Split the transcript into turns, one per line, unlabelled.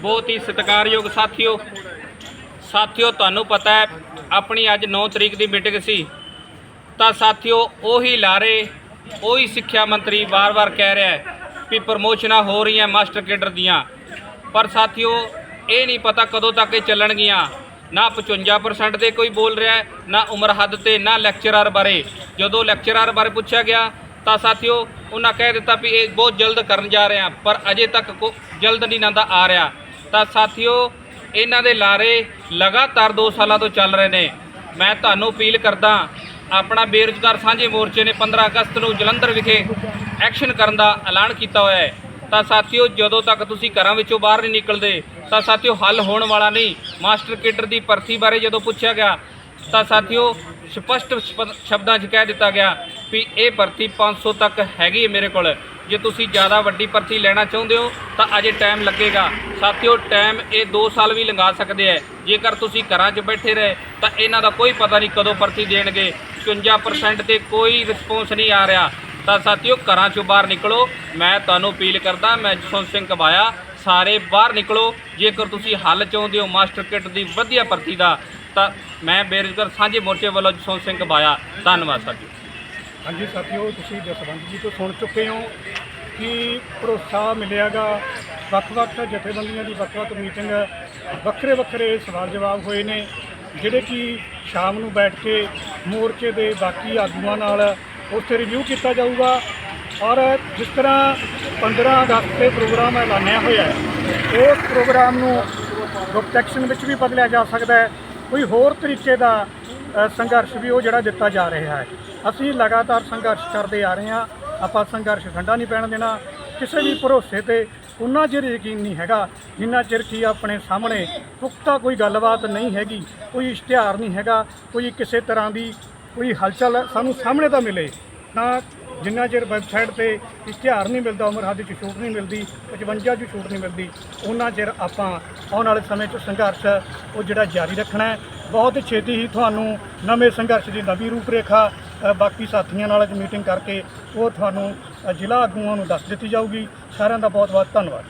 ਬਹੁਤ ਹੀ ਸਤਿਕਾਰਯੋਗ ਸਾਥੀਓ। ਸਾਥੀਓ, ਤੁਹਾਨੂੰ ਪਤਾ ਹੈ, ਆਪਣੀ ਅੱਜ 9 ਤਰੀਕ ਦੀ ਮੀਟਿੰਗ ਸੀ। ਤਾਂ ਸਾਥੀਓ, ਉਹੀ ਲਾਰੇ, ਉਹੀ ਸਿੱਖਿਆ ਮੰਤਰੀ ਵਾਰ-ਵਾਰ ਕਹਿ ਰਿਹਾ ਹੈ ਵੀ ਪ੍ਰਮੋਸ਼ਨਾਂ ਹੋ ਰਹੀਆਂ ਮਾਸਟਰ ਕੇਡਰ ਦੀਆਂ। ਪਰ ਸਾਥੀਓ, ਇਹ ਨਹੀਂ ਪਤਾ ਕਦੋਂ ਤੱਕ ਇਹ ਚੱਲਣਗੀਆਂ। ਨਾ 55% ਦੇ ਕੋਈ ਬੋਲ ਰਿਹਾ ਨਾ ਉਮਰ ਹੱਦ ਤੇ, ਨਾ ਲੈਕਚਰਰ ਬਾਰੇ। ਜਦੋਂ ਲੈਕਚਰਰ ਬਾਰੇ ਪੁੱਛਿਆ ਗਿਆ, ਤਾਂ ਸਾਥੀਓ, ਉਹਨਾਂ ਕਹਿ ਦਿੱਤਾ ਵੀ ਇਹ ਬਹੁਤ ਜਲਦ ਕਰਨ ਜਾ ਰਹੇ ਹਾਂ, ਪਰ ਅਜੇ ਤੱਕ ਕੋ, ਜਲਦ ਨਹੀਂ ਨੰਦਾ ਆ ਰਿਹਾ। ਤਾਂ ਸਾਥੀਓ, ਇਹਨਾਂ ਦੇ ਲਾਰੇ ਲਗਾਤਾਰ 2 ਸਾਲਾਂ ਤੋਂ ਚੱਲ ਰਹੇ ਨੇ। ਮੈਂ ਤੁਹਾਨੂੰ ਅਪੀਲ ਕਰਦਾ, ਆਪਣਾ ਬੇਰੁਜ਼ਗਾਰ ਸਾਂਝੇ ਮੋਰਚੇ ਨੇ 15 ਅਗਸਤ ਨੂੰ ਜਲੰਧਰ ਵਿਖੇ ਐਕਸ਼ਨ ਕਰਨ ਦਾ ਐਲਾਨ ਕੀਤਾ ਹੋਇਆ ਹੈ। ਤਾਂ ਸਾਥੀਓ, ਜਦੋਂ ਤੱਕ ਤੁਸੀਂ ਘਰਾਂ ਵਿੱਚੋਂ ਬਾਹਰ ਨਹੀਂ ਨਿਕਲਦੇ, ਤਾਂ ਸਾਥੀਓ ਹੱਲ ਹੋਣ ਵਾਲਾ ਨਹੀਂ। ਮਾਸਟਰ ਕੇਡਰ ਦੀ ਭਰਤੀ ਬਾਰੇ ਜਦੋਂ ਪੁੱਛਿਆ ਗਿਆ, ਤਾਂ ਸਾਥੀਓ ਸਪਸ਼ਟ ਸ਼ਪ- ਸ਼ਬਦਾਂ 'ਚ ਕਹਿ ਦਿੱਤਾ ਗਿਆ ਵੀ ਇਹ ਭਰਤੀ 500 ਤੱਕ ਹੈਗੀ ਹੈ ਮੇਰੇ ਕੋਲ। ਜੇ ਤੁਸੀਂ ਜ਼ਿਆਦਾ ਵੱਡੀ ਪਰਚੀ ਲੈਣਾ ਚਾਹੁੰਦੇ ਹੋ, ਤਾਂ ਅਜੇ ਟਾਈਮ ਲੱਗੇਗਾ। ਸਾਥੀਓ ਟਾਈਮ ਇਹ 2 ਸਾਲ ਵੀ ਲੰਘਾ ਸਕਦੇ ਹੈ। ਜੇਕਰ ਤੁਸੀਂ ਘਰਾਂ 'ਚ ਬੈਠੇ ਰਹੇ, ਤਾਂ ਇਹਨਾਂ ਦਾ ਕੋਈ ਪਤਾ ਨਹੀਂ ਕਦੋਂ ਪਰਚੀ ਦੇਣਗੇ। 55% ਤੇ ਕੋਈ ਰਿਸਪੌਂਸ ਨਹੀਂ ਆ ਰਿਹਾ। ਤਾਂ ਸਾਥੀਓ, ਘਰਾਂ 'ਚੋਂ ਬਾਹਰ ਨਿਕਲੋ। ਮੈਂ ਤੁਹਾਨੂੰ ਅਪੀਲ ਕਰਦਾ, ਮੈਂ ਜਸਵੰਤ ਸਿੰਘ ਕਬਾਇਆ ਸਾਰੇ ਬਾਹਰ ਨਿਕਲੋ। ਜੇਕਰ ਤੁਸੀਂ ਹੱਲ ਚਾਹੁੰਦੇ ਹੋ ਮਾਸਟਰ ਕਿੱਟ ਦੀ ਵਧੀਆ ਭਰਤੀ ਦਾ, ਤਾਂ ਮੈਂ ਬੇਰੁਜ਼ਗਾਰ ਸਾਂਝੇ ਮੋਰਚੇ ਵੱਲੋਂ ਜਸਵੰਤ ਸਿੰਘ ਕਬਾਇਆ ਧੰਨਵਾਦ ਸਾਥੀਓ।
ਹਾਂਜੀ, ਸਾਥੀਓ, ਤੁਸੀਂ ਜਸਵੰਤ ਜੀ ਤੋਂ ਸੁਣ ਚੁੱਕੇ ਹੋ। ਕਿ ਭਰੋਸਾ ਮਿਲਿਆਗਾ? ਵੱਖ-ਵੱਖ ਜਥੇਬੰਦੀਆਂ ਦੀ ਵੱਖ-ਵੱਖ ਮੀਟਿੰਗ ਵੱਖਰੇ ਵੱਖਰੇ ਸਵਾਲ ਜਵਾਬ ਹੋਏ ਨੇ, ਜਿਹੜੇ ਕਿ ਸ਼ਾਮ ਨੂੰ ਬੈਠ ਕੇ ਮੋਰਚੇ ਦੇ ਬਾਕੀ ਆਗੂਆਂ ਨਾਲ ਉੱਥੇ ਰਿਵਿਊ ਕੀਤਾ ਜਾਊਗਾ। ਔਰ ਜਿਸ ਤਰ੍ਹਾਂ 15 ਅਗਸਤ ਤੇ ਪ੍ਰੋਗਰਾਮ ਐਲਾਨਿਆ ਹੋਇਆ ਹੈ, ਉਸ ਪ੍ਰੋਗਰਾਮ ਨੂੰ ਗੁਪਤ ਐਕਸ਼ਨ ਵਿੱਚ ਵੀ ਬਦਲਿਆ ਜਾ ਸਕਦਾ ਹੈ। ਕੋਈ ਹੋਰ ਤਰੀਕੇ ਦਾ ਸੰਘਰਸ਼ ਵੀ ਉਹ ਜਿਹੜਾ ਦਿੱਤਾ ਜਾ ਰਿਹਾ ਹੈ। ਅਸੀਂ ਲਗਾਤਾਰ ਸੰਘਰਸ਼ ਕਰਦੇ ਆ ਰਹੇ ਹਾਂ। ਆਪਾਂ ਸੰਘਰਸ਼ ਠੰਡਾ ਨਹੀਂ ਪੈਣ ਦੇਣਾ, ਕਿਸੇ ਵੀ ਭਰੋਸੇ ਤੇ ਉਨਾ ਚਿਰ ਯਕੀਨ ਨਹੀਂ ਹੈਗਾ, ਜਿੰਨਾ ਚਿਰ ਕੀ ਆਪਣੇ ਸਾਹਮਣੇ ਪੁਖਤਾ ਕੋਈ ਗੱਲਬਾਤ ਨਹੀਂ ਹੈਗੀ, ਕੋਈ ਇਸ਼ਤਿਹਾਰ ਨਹੀਂ ਹੈਗਾ, ਕੋਈ ਕਿਸੇ ਤਰ੍ਹਾਂ ਦੀ ਕੋਈ ਹਲਚਲ ਸਾਨੂੰ ਸਾਹਮਣੇ ਤਾਂ ਮਿਲੇ ਤਾਂ ਜਿੰਨਾ ਚਿਰ ਵੈਬਸਾਈਟ ਤੇ ਇਸ਼ਤਿਹਾਰ ਨਹੀਂ ਮਿਲਦਾ, ਉਮਰ ਹੱਦ 'ਚ ਛੂਟ ਨਹੀਂ ਮਿਲਦੀ 55 'ਚ ਛੂਟ ਨਹੀਂ ਮਿਲਦੀ ਉਹਨਾਂ ਚਿਰ ਆਪਾਂ ਆਉਣ ਵਾਲੇ ਸਮੇਂ 'ਚ ਸੰਘਰਸ਼ ਉਹ ਜਿਹੜਾ ਜਾਰੀ ਰੱਖਣਾ ਹੈ। ਬਹੁਤ ਛੇਤੀ ਹੀ ਤੁਹਾਨੂੰ ਨਵੇਂ ਸੰਘਰਸ਼ ਦੀ ਨਵੀਂ ਰੂਪਰੇਖਾ ਬਾਕੀ ਸਾਥੀਆਂ ਨਾਲ ਅੱਜ ਮੀਟਿੰਗ ਕਰਕੇ ਉਹ ਤੁਹਾਨੂੰ ਜ਼ਿਲ੍ਹਾ ਆਗੂਆਂ ਨੂੰ ਦੱਸ ਦਿੱਤੀ ਜਾਊਗੀ। ਸਾਰਿਆਂ ਦਾ ਬਹੁਤ ਬਹੁਤ ਧੰਨਵਾਦ।